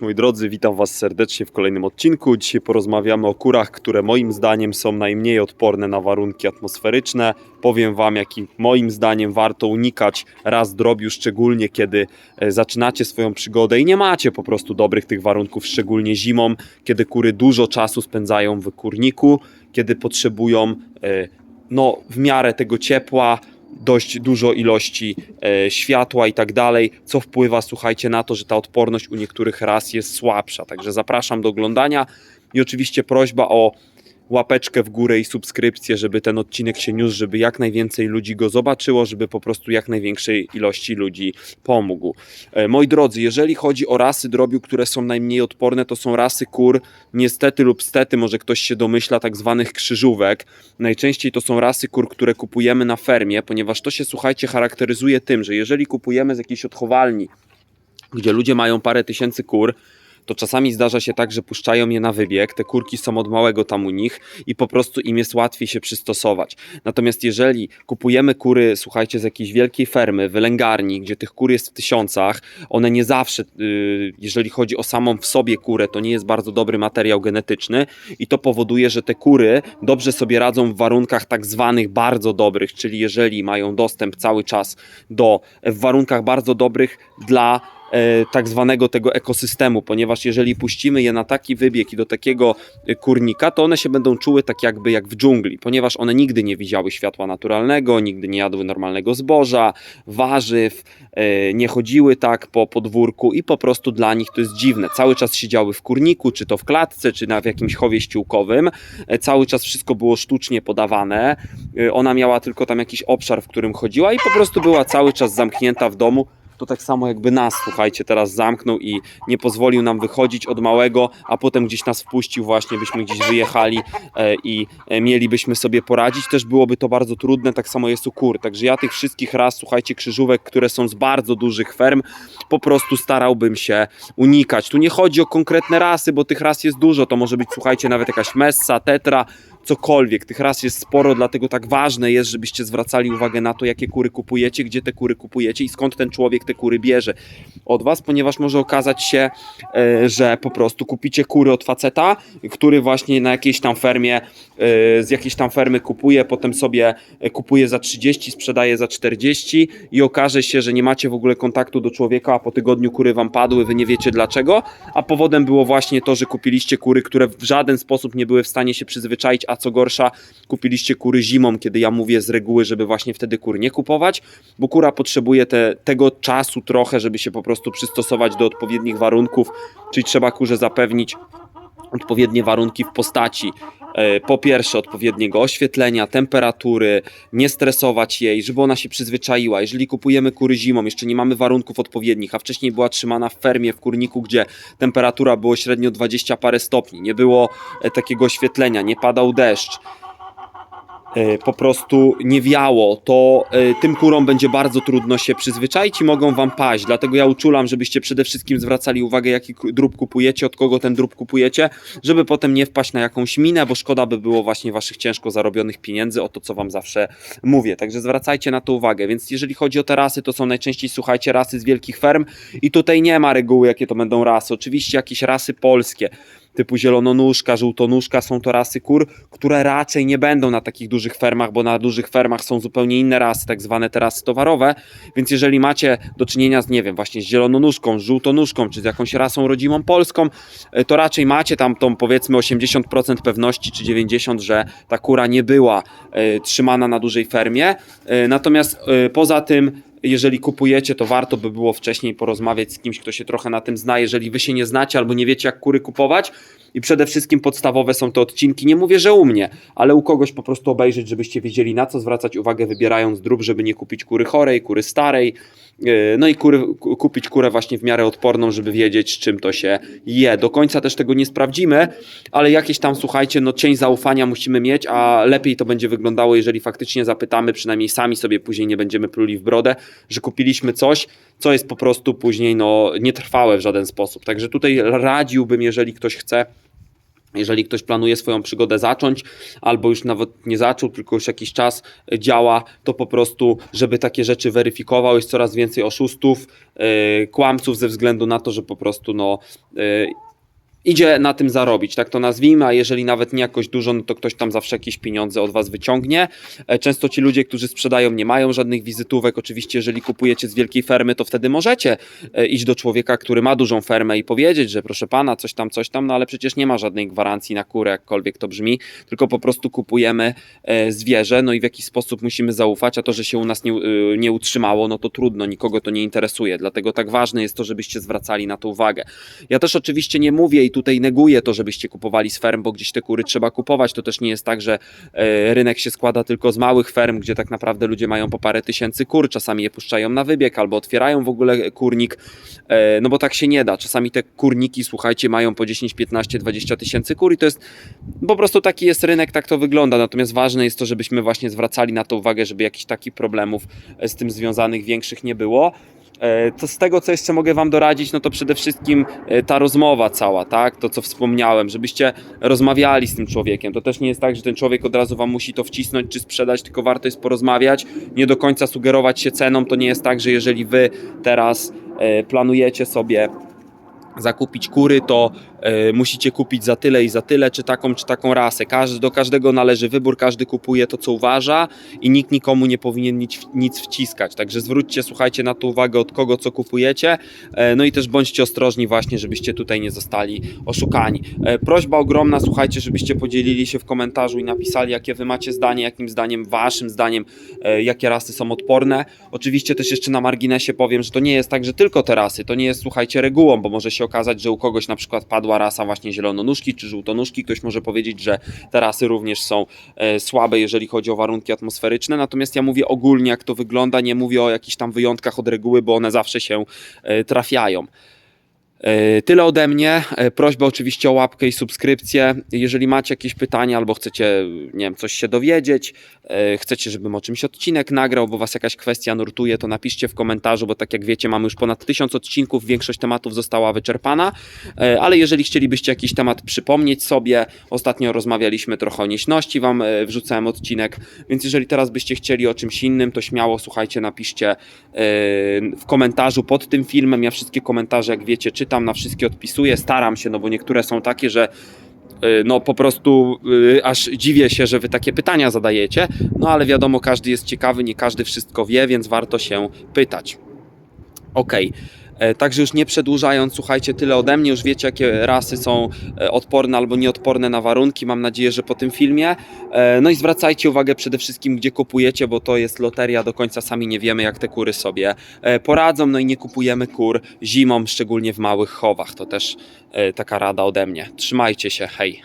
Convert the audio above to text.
Moi drodzy, witam Was serdecznie w kolejnym odcinku. Dzisiaj porozmawiamy o kurach, które moim zdaniem są najmniej odporne na warunki atmosferyczne. Powiem Wam, jaki moim zdaniem warto unikać raz drobiu, szczególnie kiedy e, zaczynacie swoją przygodę i nie macie po prostu dobrych tych warunków, szczególnie zimą, kiedy kury dużo czasu spędzają w kurniku, kiedy potrzebują e, no, w miarę tego ciepła, dość dużo ilości e, światła i tak dalej, co wpływa, słuchajcie, na to, że ta odporność u niektórych ras jest słabsza. Także zapraszam do oglądania i oczywiście prośba o łapeczkę w górę i subskrypcję, żeby ten odcinek się niósł, żeby jak najwięcej ludzi go zobaczyło, żeby po prostu jak największej ilości ludzi pomógł. E, Moi drodzy, jeżeli chodzi o rasy drobiu, które są najmniej odporne, to są rasy kur, niestety lub stety, może ktoś się domyśla, tak zwanych krzyżówek. Najczęściej to są rasy kur, które kupujemy na fermie, ponieważ to się, słuchajcie, charakteryzuje tym, że jeżeli kupujemy z jakiejś odchowalni, gdzie ludzie mają parę tysięcy kur, to czasami zdarza się tak, że puszczają je na wybieg, te kurki są od małego tam u nich i po prostu im jest łatwiej się przystosować. Natomiast jeżeli kupujemy kury, słuchajcie, z jakiejś wielkiej fermy, wylęgarni, gdzie tych kur jest w tysiącach, one nie zawsze, yy, jeżeli chodzi o samą w sobie kurę, to nie jest bardzo dobry materiał genetyczny i to powoduje, że te kury dobrze sobie radzą w warunkach tak zwanych bardzo dobrych, czyli jeżeli mają dostęp cały czas do, w warunkach bardzo dobrych dla tak zwanego tego ekosystemu, ponieważ jeżeli puścimy je na taki wybieg i do takiego e, kurnika, to one się będą czuły tak jakby jak w dżungli, ponieważ one nigdy nie widziały światła naturalnego, nigdy nie jadły normalnego zboża, warzyw, e, nie chodziły tak po podwórku i po prostu dla nich to jest dziwne. Cały czas siedziały w kurniku, czy to w klatce, czy na w jakimś chowie ściółkowym. E, Cały czas wszystko było sztucznie podawane. E, Ona miała tylko tam jakiś obszar, w którym chodziła i po prostu była cały czas zamknięta w domu to tak samo jakby nas, słuchajcie, teraz zamknął i nie pozwolił nam wychodzić od małego, a potem gdzieś nas wpuścił właśnie, byśmy gdzieś wyjechali e, i e, mielibyśmy sobie poradzić, też byłoby to bardzo trudne, tak samo jest u kur, także ja tych wszystkich ras, słuchajcie, krzyżówek, które są z bardzo dużych ferm, po prostu starałbym się unikać. Tu nie chodzi o konkretne rasy, bo tych ras jest dużo, to może być, słuchajcie, nawet jakaś messa, tetra, cokolwiek. Tych ras jest sporo, dlatego tak ważne jest, żebyście zwracali uwagę na to, jakie kury kupujecie, gdzie te kury kupujecie i skąd ten człowiek te kury bierze od was, ponieważ może okazać się, e, że po prostu kupicie kury od faceta, który właśnie na jakiejś tam fermie, e, z jakiejś tam fermy kupuje, potem sobie e, kupuje za 30, sprzedaje za 40 i okaże się, że nie macie w ogóle kontaktu do człowieka, a po tygodniu kury wam padły, wy nie wiecie dlaczego, a powodem było właśnie to, że kupiliście kury, które w żaden sposób nie były w stanie się przyzwyczaić, a co gorsza, kupiliście kury zimą, kiedy ja mówię z reguły, żeby właśnie wtedy kur nie kupować, bo kura potrzebuje te, tego czasu trochę, żeby się po prostu przystosować do odpowiednich warunków, czyli trzeba kurze zapewnić odpowiednie warunki w postaci po pierwsze odpowiedniego oświetlenia, temperatury, nie stresować jej, żeby ona się przyzwyczaiła. Jeżeli kupujemy kury zimą, jeszcze nie mamy warunków odpowiednich, a wcześniej była trzymana w fermie, w kurniku, gdzie temperatura było średnio 20 parę stopni, nie było e, takiego oświetlenia, nie padał deszcz, e, po prostu nie wiało, to e, tym kurom będzie bardzo trudno się przyzwyczaić i mogą wam paść. Dlatego ja uczulam, żebyście przede wszystkim zwracali uwagę, jaki drób kupujecie, od kogo ten drób kupujecie, żeby potem nie wpaść na jakąś minę, bo szkoda by było właśnie waszych ciężko zarobionych pieniędzy, o to co wam zawsze mówię. Także zwracajcie na to uwagę. Więc jeżeli chodzi o te rasy, to są najczęściej, słuchajcie, rasy z wielkich ferm i tutaj nie ma reguły, jakie to będą rasy. Oczywiście jakieś rasy polskie typu zielononóżka, żółtonóżka są to rasy kur, które raczej nie będą na takich dużych fermach, bo na dużych fermach są zupełnie inne rasy, tak zwane te rasy towarowe, więc jeżeli macie do czynienia z, nie wiem, właśnie z zielononóżką, z żółtonóżką, czy z jakąś rasą rodzimą polską, e, to raczej macie tam tą powiedzmy 80% pewności, czy 90%, że ta kura nie była e, trzymana na dużej fermie, e, natomiast e, poza tym jeżeli kupujecie, to warto by było wcześniej porozmawiać z kimś, kto się trochę na tym zna. Jeżeli wy się nie znacie albo nie wiecie, jak kury kupować, i przede wszystkim podstawowe są te odcinki. Nie mówię, że u mnie, ale u kogoś po prostu obejrzeć, żebyście wiedzieli, na co zwracać uwagę, wybierając drób, żeby nie kupić kury chorej, kury starej. Yy, No i kury, ku- kupić kurę właśnie w miarę odporną, żeby wiedzieć, z czym to się je. Do końca też tego nie sprawdzimy, ale jakieś tam, słuchajcie, no cień zaufania musimy mieć, a lepiej to będzie wyglądało, jeżeli faktycznie zapytamy, przynajmniej sami sobie później nie będziemy pluli w brodę, że kupiliśmy coś, co jest po prostu później no, nietrwałe w żaden sposób. Także tutaj radziłbym, jeżeli ktoś chce Jeżeli ktoś planuje swoją przygodę zacząć, albo już nawet nie zaczął, tylko już jakiś czas działa, to po prostu, żeby takie rzeczy weryfikował, jest coraz więcej oszustów, e, kłamców ze względu na to, że po prostu no, e, idzie na tym zarobić, tak to nazwijmy, a jeżeli nawet nie jakoś dużo, no to ktoś tam zawsze jakieś pieniądze od was wyciągnie. E, Często ci ludzie, którzy sprzedają, nie mają żadnych wizytówek. Oczywiście, jeżeli kupujecie z wielkiej fermy, to wtedy możecie e, iść do człowieka, który ma dużą fermę i powiedzieć, że proszę pana, coś tam, coś tam, no ale przecież nie ma żadnej gwarancji na kurę, jakkolwiek to brzmi, tylko po prostu kupujemy e, zwierzę, no i w jakiś sposób musimy zaufać, a to, że się u nas nie, nie utrzymało, no to trudno, nikogo to nie interesuje. Dlatego tak ważne jest to, żebyście zwracali na to uwagę. Ja też oczywiście nie mówię tutaj neguję to, żebyście kupowali z ferm, bo gdzieś te kury trzeba kupować. To też nie jest tak, że e, rynek się składa tylko z małych ferm, gdzie tak naprawdę ludzie mają po parę tysięcy kur, czasami je puszczają na wybieg albo otwierają w ogóle kurnik, e, no bo tak się nie da. Czasami te kurniki, słuchajcie, mają po 10, 15, 20 tysięcy kur i to jest po prostu taki jest rynek, tak to wygląda. Natomiast ważne jest to, żebyśmy właśnie zwracali na to uwagę, żeby jakichś takich problemów e, z tym związanych większych nie było. E, To z tego, co jeszcze mogę Wam doradzić, no to przede wszystkim e, ta rozmowa cała, tak? To, co wspomniałem, żebyście rozmawiali z tym człowiekiem. To też nie jest tak, że ten człowiek od razu Wam musi to wcisnąć czy sprzedać, tylko warto jest porozmawiać, nie do końca sugerować się ceną. To nie jest tak, że jeżeli Wy teraz e, planujecie sobie zakupić kury, to musicie kupić za tyle i za tyle, czy taką, czy taką rasę. Każdy, do każdego należy wybór, każdy kupuje to, co uważa i nikt nikomu nie powinien nic, nic wciskać. Także zwróćcie, słuchajcie na to uwagę od kogo, co kupujecie. E, no i też bądźcie ostrożni właśnie, żebyście tutaj nie zostali oszukani. E, prośba ogromna, słuchajcie, żebyście podzielili się w komentarzu i napisali, jakie wy macie zdanie, jakim zdaniem, waszym zdaniem, e, jakie rasy są odporne. Oczywiście też jeszcze na marginesie powiem, że to nie jest tak, że tylko te rasy, to nie jest, słuchajcie, regułą, bo może się okazać, że u kogoś na przykład padła rasa właśnie zielononóżki czy żółtonóżki, ktoś może powiedzieć, że te rasy również są e, słabe, jeżeli chodzi o warunki atmosferyczne, natomiast ja mówię ogólnie, jak to wygląda, nie mówię o jakichś tam wyjątkach od reguły, bo one zawsze się e, trafiają. E, Tyle ode mnie. E, Prośba oczywiście o łapkę i subskrypcję. Jeżeli macie jakieś pytania albo chcecie, nie wiem, coś się dowiedzieć, e, chcecie, żebym o czymś odcinek nagrał, bo was jakaś kwestia nurtuje, to napiszcie w komentarzu, bo tak jak wiecie, mamy już ponad tysiąc odcinków, większość tematów została wyczerpana, ale jeżeli chcielibyście jakiś temat przypomnieć sobie, ostatnio rozmawialiśmy trochę o nieśności, wam wrzucałem odcinek, więc jeżeli teraz byście chcieli o czymś innym, to śmiało słuchajcie, napiszcie w komentarzu pod tym filmem. Ja wszystkie komentarze, jak wiecie, czytam, na wszystkie odpisuję, staram się, no bo niektóre są takie, że y, no po prostu y, aż dziwię się, że wy takie pytania zadajecie, no ale wiadomo, każdy jest ciekawy, nie każdy wszystko wie, więc warto się pytać. Okej. E, Także już nie przedłużając, słuchajcie, tyle ode mnie. Już wiecie, jakie rasy są e, odporne albo nieodporne na warunki. Mam nadzieję, że po tym filmie. E, No i zwracajcie uwagę przede wszystkim, gdzie kupujecie, bo to jest loteria. Do końca sami nie wiemy, jak te kury sobie e, poradzą. No i nie kupujemy kur zimą, szczególnie w małych chowach. To też e, taka rada ode mnie. Trzymajcie się, hej.